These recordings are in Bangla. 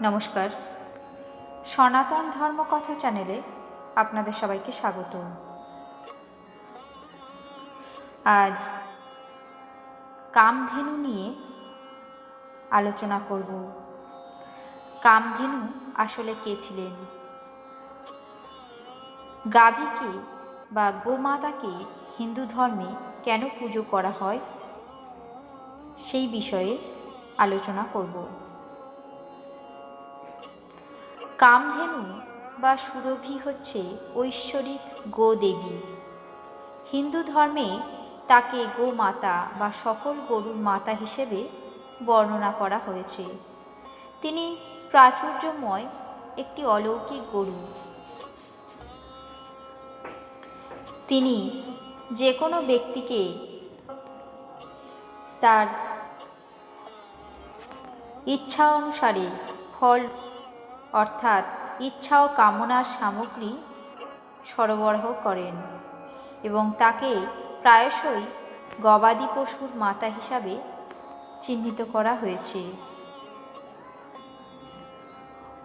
নমস্কার। সনাতন ধর্মকথা চ্যানেলে আপনাদের সবাইকে স্বাগত। আজ কামধেনু নিয়ে আলোচনা করব। কামধেনু আসলে কে ছিলেন? গাভীকে বা গোমাতাকে হিন্দু ধর্মে কেন পুজো করা হয়? সেই বিষয়ে আলোচনা করব। কামধেনু বা সুরভি হচ্ছে ঐশ্বরিক গোদেবী। হিন্দু ধর্মে তাকে গোমাতা বা সকল গরুর মাতা হিসেবে বর্ণনা করা হয়েছে। তিনি প্রাচুর্যময় একটি অলৌকিক গরু। তিনি যে কোনো ব্যক্তিকে তার ইচ্ছা অনুসারে ফল অর্থাৎ ইচ্ছা ও কামনার সামগ্রী সরবরাহ করেন এবং তাকে প্রায়শই গবাদি পশুর মাতা হিসাবে চিহ্নিত করা হয়েছে।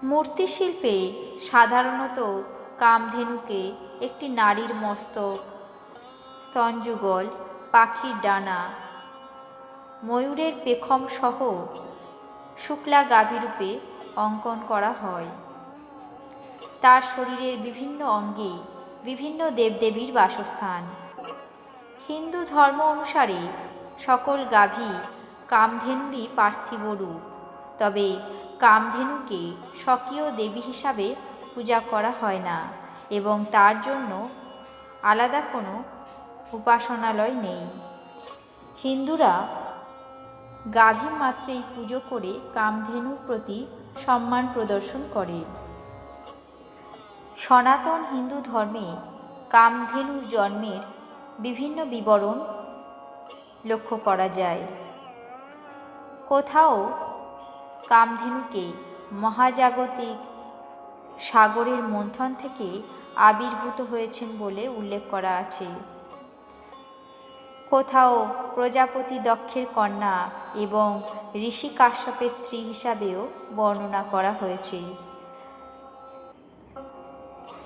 মূর্তিশিল্পে সাধারণত কামধেনুকে একটি নারীর মস্তক, স্তনযুগল, পাখির ডানা, ময়ূরের পেখম সহ শুক্লা গাভীরূপে অঙ্কন করা হয়। তার শরীরের বিভিন্ন অঙ্গে বিভিন্ন দেবদেবীর বাসস্থান। হিন্দু ধর্ম অনুসারে সকল গাভী কামধেনুরই পার্থিব রূপ। তবে কামধেনুকে স্বকীয় দেবী হিসাবে পূজা করা হয় না এবং তার জন্য আলাদা কোনো উপাসনালয় নেই। হিন্দুরা গাভী মাত্রেই পুজো করে কামধেনুর প্রতি সম্মান প্রদর্শন করে। সনাতন হিন্দু ধর্মে কামধেনুর জন্মের বিভিন্ন বিবরণ লক্ষ্য করা যায়। কোথাও কামধেনুকে মহাজাগতিক সাগরের মন্থন থেকে আবির্ভূত হয়েছেন বলে উল্লেখ করা আছে। কোথাও প্রজাপতি দক্ষের কন্যা এবং ঋষি কাশ্যপের স্ত্রী হিসাবেও বর্ণনা করা হয়েছে।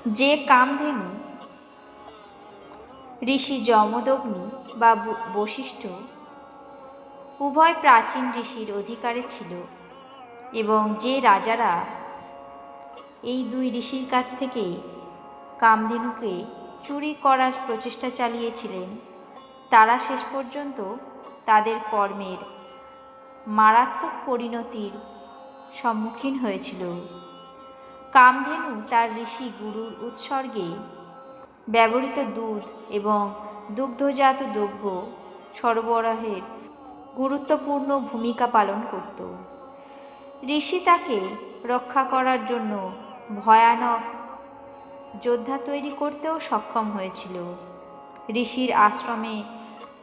যে কামধেনু, ঋষি যমদগ্নি বা বশিষ্ঠ, উভয় প্রাচীন ঋষির অধিকারে ছিল এবং যে রাজারা এই দুই ঋষির কাছ থেকে কামধেনুকে চুরি করার প্রচেষ্টা চালিয়েছিলেন তারা শেষ পর্যন্ত তাদের কর্মের মারাত্মক পরিণতির সম্মুখীন হয়েছিল। কামধেনু তার ঋষি গুরুর উৎসর্গে ব্যবহৃত দুধ এবং দুগ্ধজাত দ্রব্য সরবরাহের গুরুত্বপূর্ণ ভূমিকা পালন করত। ঋষি তাকে রক্ষা করার জন্য ভয়ানক যোদ্ধা তৈরি করতেও সক্ষম হয়েছিল। ঋষির আশ্রমে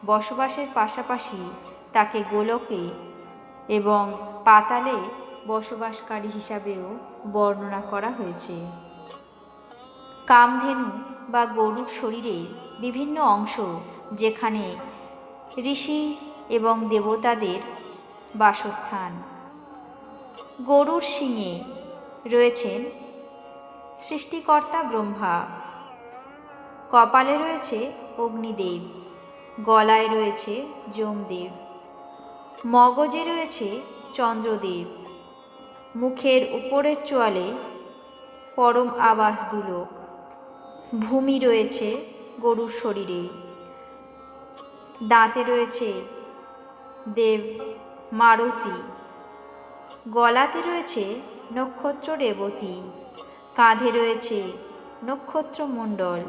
বসবাসের পাশাপাশি তাকে গোলকে এবং পাতালে বসবাসকারী হিসাবেও বর্ণনা করা হয়েছে। কামধেনু বা গরুর শরীরের বিভিন্ন অংশ যেখানে ঋষি এবং দেবতাদের বাসস্থান। গরুর শিঙে রয়েছেন সৃষ্টিকর্তা ব্রহ্মা। কপালে রয়েছে অগ্নিদেব। গলায় রয়েছে যমদেব, মগজে রয়েছে চন্দ্রদেব, মুখের উপরের চোয়ালে পরম আবাস দুলোক, ভূমি রয়েছে গরুর শরীরে, দাঁতে রয়েছে দেব মারুতি, গলাতে রয়েছে নক্ষত্র রেবতী, কাঁধে রয়েছে নক্ষত্রমণ্ডল,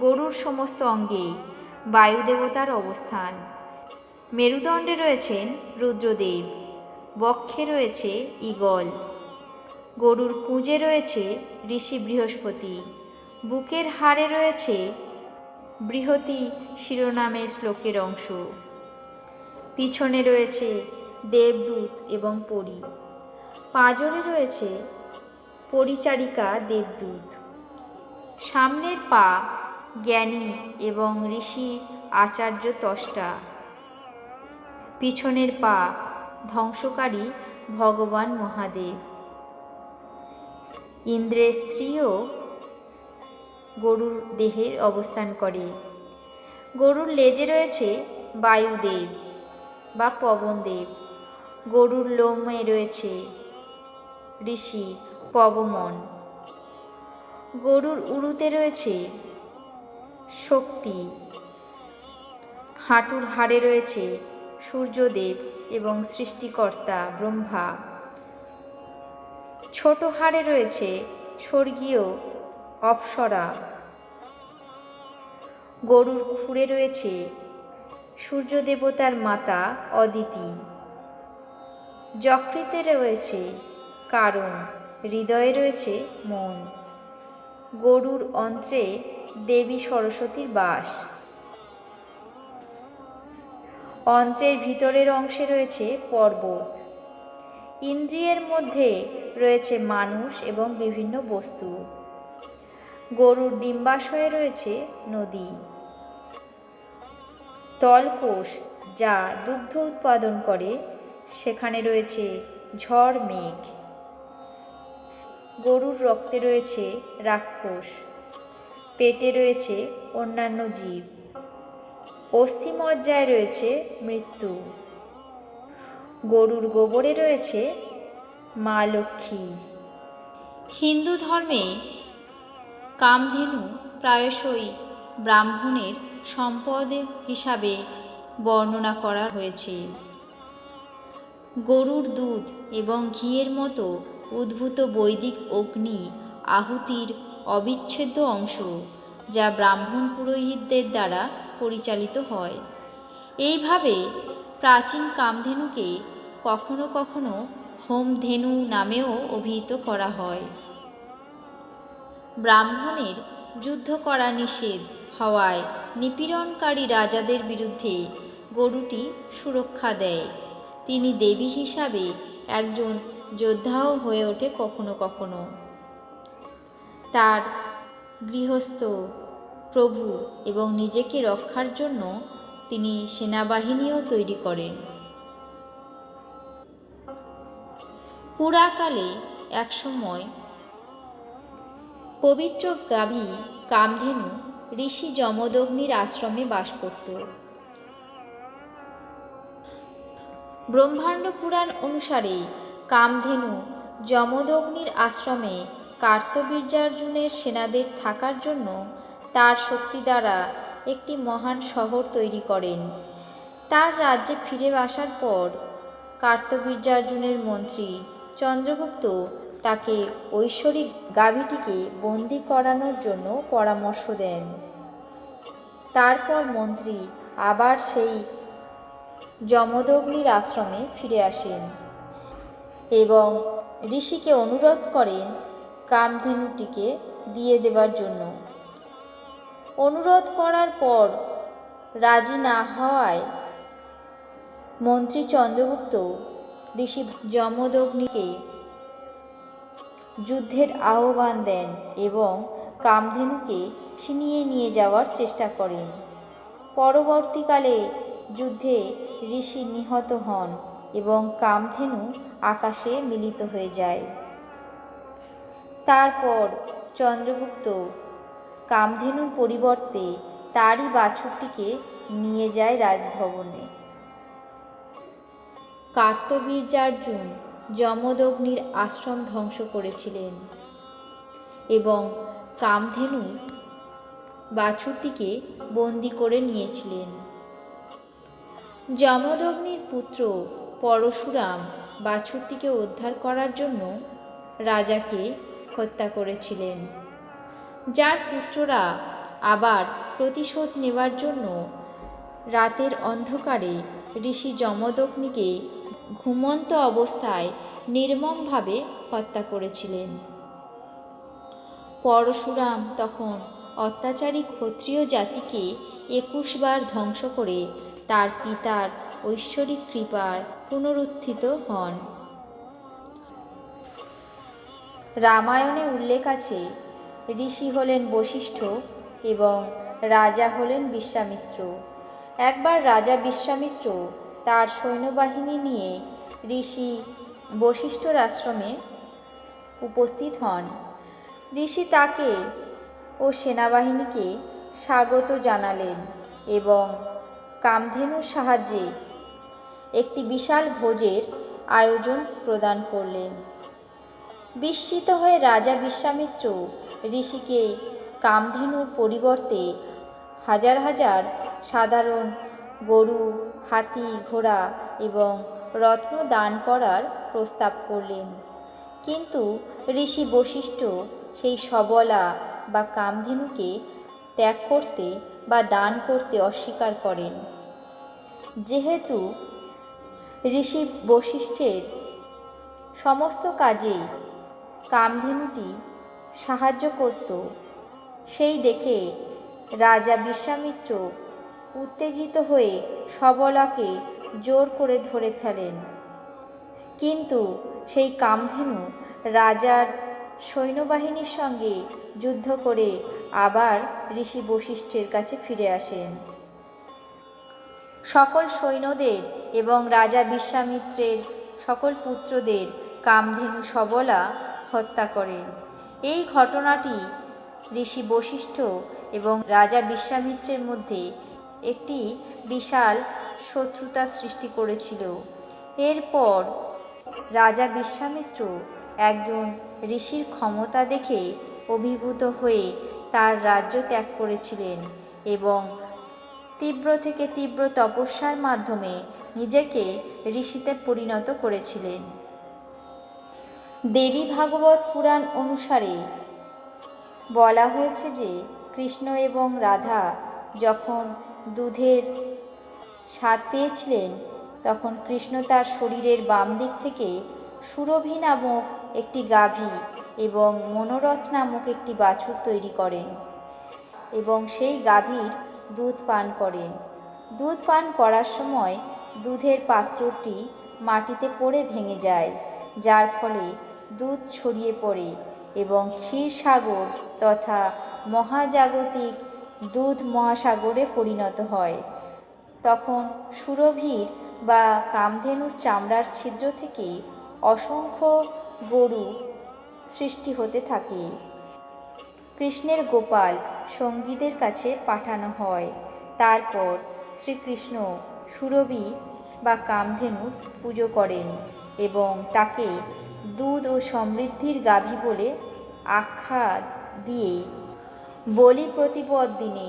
গরুর সমস্ত অঙ্গে বায়ুদেবতার অবস্থান। মেরুদণ্ডে রয়েছেন রুদ্রদেব, বক্ষে রয়েছে ইগল গরুর কুঁজে রয়েছে ঋষি বৃহস্পতি, বুকের হাড়ে রয়েছে বৃহতি শিরোনামে শ্লোকের অংশ। পিছনে রয়েছে দেবদূত এবং পরী। পাঁজরে রয়েছে পরিচারিকা দেবদূত। সামনের পা জ্ঞানী এবং ঋষি আচার্য তষ্টা। পিছনের পা ধ্বংসকারী ভগবান মহাদেব। ইন্দ্রের স্ত্রীও গরুর দেহের অবস্থান করে। গরুর লেজে রয়েছে বায়ুদেব বা পবনদেব। গরুর লোমে রয়েছে ঋষি পবমন। গরুর উরুতে রয়েছে শক্তি। হাঁটুর হাড়ে রয়েছে সূর্যদেব এবং সৃষ্টিকর্তা ব্রহ্মা। ছোট হাড়ে রয়েছে স্বর্গীয় অপ্সরা। গরুর খুঁড়ে রয়েছে সূর্য দেবতার মাতা অদিতি। যকৃতে রয়েছে কারণ হৃদয়ে রয়েছে মন। গরুর অন্ত্রে দেবী সরস্বতীর বাস। অন্ত্রের ভিতরের অংশে রয়েছে পর্বত। ইন্দ্রিয়ের মধ্যে রয়েছে মানুষ এবং বিভিন্ন বস্তু। গরুর ডিম্বাশয়ে রয়েছে নদী। তলকোষ, যা দুগ্ধ উৎপাদন করে, সেখানে রয়েছে ঝড় মেঘ। গরুর রক্তে রয়েছে রাক্ষস। পেটে রয়েছে অন্যান্য জীব। অস্থিমজ্জায় রয়েছে মৃত্যু। গরুর গোবরে রয়েছে মা লক্ষ্মী। হিন্দু ধর্মে কামধেনু প্রায়শই ব্রাহ্মণের সম্পদ হিসাবে বর্ণনা করা হয়েছে। গরুর দুধ এবং ঘিয়ের মতো উদ্ভূত বৈদিক অগ্নি আহুতির অবিচ্ছেদ্য অংশ যা ব্রাহ্মণ পুরোহিতদের দ্বারা পরিচালিত হয়। এইভাবে প্রাচীন কামধেনুকে কখনো কখনো হোমধেনু নামেও অভিহিত করা হয়। ব্রাহ্মণের যুদ্ধ করা নিষেধ হওয়ায় নিপীড়নকারী রাজাদের বিরুদ্ধে গরুটি সুরক্ষা দেয়। তিনি দেবী হিসাবে একজন যোদ্ধাও হয়ে ওঠে কখনো কখনো। তার গৃহস্থ, প্রভু এবং নিজেকে রক্ষার জন্য তিনি সেনাবাহিনীও তৈরি করেন। পুরাকালে একসময় পবিত্র গাভী কামধেনু ঋষি যমদগ্নির আশ্রমে বাস করত। ব্রহ্মাণ্ড পুরাণ অনুসারে কামধেনু যমদগ্নির আশ্রমে কার্তবীর্যার্জুনের সেনাদের থাকার জন্য তার শক্তি দ্বারা একটি মহান শহর তৈরি করেন। তার রাজ্যে ফিরে আসার পর কার্তবীর্যার্জুনের মন্ত্রী চন্দ্রগুপ্ত তাকে ঐশ্বরিক গাভীটিকে বন্দি করানোর জন্য পরামর্শ দেন। তারপর মন্ত্রী আবার সেই যমদগ্নির আশ্রমে ফিরে আসেন এবং ঋষিকে অনুরোধ করেন কামধেনুটিকে দিয়ে দেবার জন্য। অনুরোধ করার পর রাজি না হওয়ায় মন্ত্রী চন্দ্রগুপ্ত ঋষি যমদগ্নিকে যুদ্ধের আহ্বান দেন এবং কামধেনুকে ছিনিয়ে নিয়ে যাওয়ার চেষ্টা করেন। পরবর্তীকালে যুদ্ধে ঋষি নিহত হন এবং কামধেনু আকাশে মিলিত হয়ে যায়। তারপর চন্দ্রগুপ্ত কামধেনুর পরিবর্তে তারই বাছুরটিকে নিয়ে যায় রাজভবনে। কার্তবীর্যার্জুন যমদগ্নির আশ্রম ধ্বংস করেছিলেন এবং কামধেনু বাছুরটিকে বন্দি করে নিয়েছিলেন। যমদগ্নির পুত্র পরশুরাম বাছুরটিকে উদ্ধার করার জন্য রাজাকে হত্যা করেছিলেন। যার পুত্ররা আবার প্রতিশোধ নেবার জন্য রাতের অন্ধকারে ঋষি যমদগ্নিকে ঘুমন্ত অবস্থায় নির্মমভাবে হত্যা করেছিলেন। পরশুরাম তখন অত্যাচারী ক্ষত্রিয় জাতিকে একুশবার ধ্বংস করে তার পিতার ঐশ্বরিক কৃপার পুনরুত্থিত হন। রামায়ণে উল্লেখ আছে, ঋষি হলেন বশিষ্ঠ এবং রাজা হলেন বিশ্বামিত্র। একবার রাজা বিশ্বামিত্র তার সৈন্যবাহিনী নিয়ে ঋষি বশিষ্ঠর আশ্রমে উপস্থিত হন। ঋষি তাকে ও সেনাবাহিনীকে স্বাগত জানালেন এবং কামধেনুর সাহায্যে একটি বিশাল ভোজের আয়োজন প্রদান করলেন। বিস্মিত হয়ে রাজা বিশ্বামিত্র ঋষিকে কামধেনুর পরিবর্তে হাজার হাজার সাধারণ গরু, হাতি, ঘোড়া এবং রত্ন দান করার প্রস্তাব করলেন। কিন্তু ঋষি বশিষ্ঠ সেই সবলা বা কামধেনুকে ত্যাগ করতে বা দান করতে অস্বীকার করেন। যেহেতু ঋষি বশিষ্ঠের সমস্ত কাজে কামধেনুটি সাহায্য করত। সেই দেখে রাজা বিশ্বামিত্র উত্তেজিত হয়ে সবলাকে জোর করে ধরে ফেলেন। কিন্তু সেই কামধেনু রাজার সৈন্যবাহিনীর সঙ্গে যুদ্ধ করে আবার ঋষি বশিষ্ঠের কাছে ফিরে আসেন। সকল সৈন্যদের এবং রাজা বিশ্বামিত্রের সকল পুত্রদের কামধেনু সবলা হত্যা করেন। এই ঘটনাটি ঋষি বশিষ্ঠ এবং রাজা বিশ্বামিত্রের মধ্যে একটি বিশাল শত্রুতা সৃষ্টি করেছিল। এরপর রাজা বিশ্বামিত্র একজন ঋষির ক্ষমতা দেখে অভিভূত হয়ে তার রাজ্য ত্যাগ করেছিলেন এবং তীব্র থেকে তীব্র তপস্যার মাধ্যমে নিজেকে ঋষিতে পরিণত করেছিলেন। দেবী ভাগবত পুরাণ অনুসারে বলা হয়েছে যে, কৃষ্ণ এবং রাধা যখন দুধের স্বাদ পেয়েছিলেন, তখন কৃষ্ণ তার শরীরের বাম দিক থেকে সুরভি নামক একটি গাভী এবং মনোরথ নামক একটি বাছুর তৈরি করেন এবং সেই গাভীর দুধ পান করেন। দুধ পান করার সময় দুধের পাত্রটি মাটিতে পড়ে ভেঙে যায়, যার ফলে দুধ ছড়িয়ে পড়ে এবং ক্ষীরসাগর তথা মহাজাগতিক দুধ মহাসাগরে পরিণত হয়। তখন সুরভির বা কামধেনুর চামড়ার ছিদ্র থেকে অসংখ্য গরু সৃষ্টি হতে থাকে। কৃষ্ণের গোপাল সঙ্গীদের কাছে পাঠানো হয়। তারপর শ্রীকৃষ্ণ সুরভি বা কামধেনুর পুজো করেন। এবং তাকে দুধ ও সমৃদ্ধির গাভী বলে আখ্যা দিয়ে বলি প্রতিপদ দিনে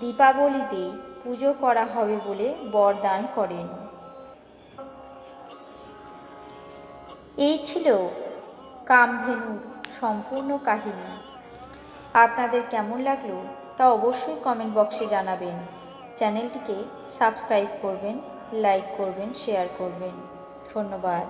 দীপাবলিতে পুজো করা হবে বলে বরদান করেন। এই ছিল কামধেনুর সম্পূর্ণ কাহিনী। আপনাদের কেমন লাগল তা অবশ্যই কমেন্ট বক্সে জানাবেন। চ্যানেলটিকে সাবস্ক্রাইব করবেন লাইক করবেন শেয়ার করবেন। ধন্যবাদ।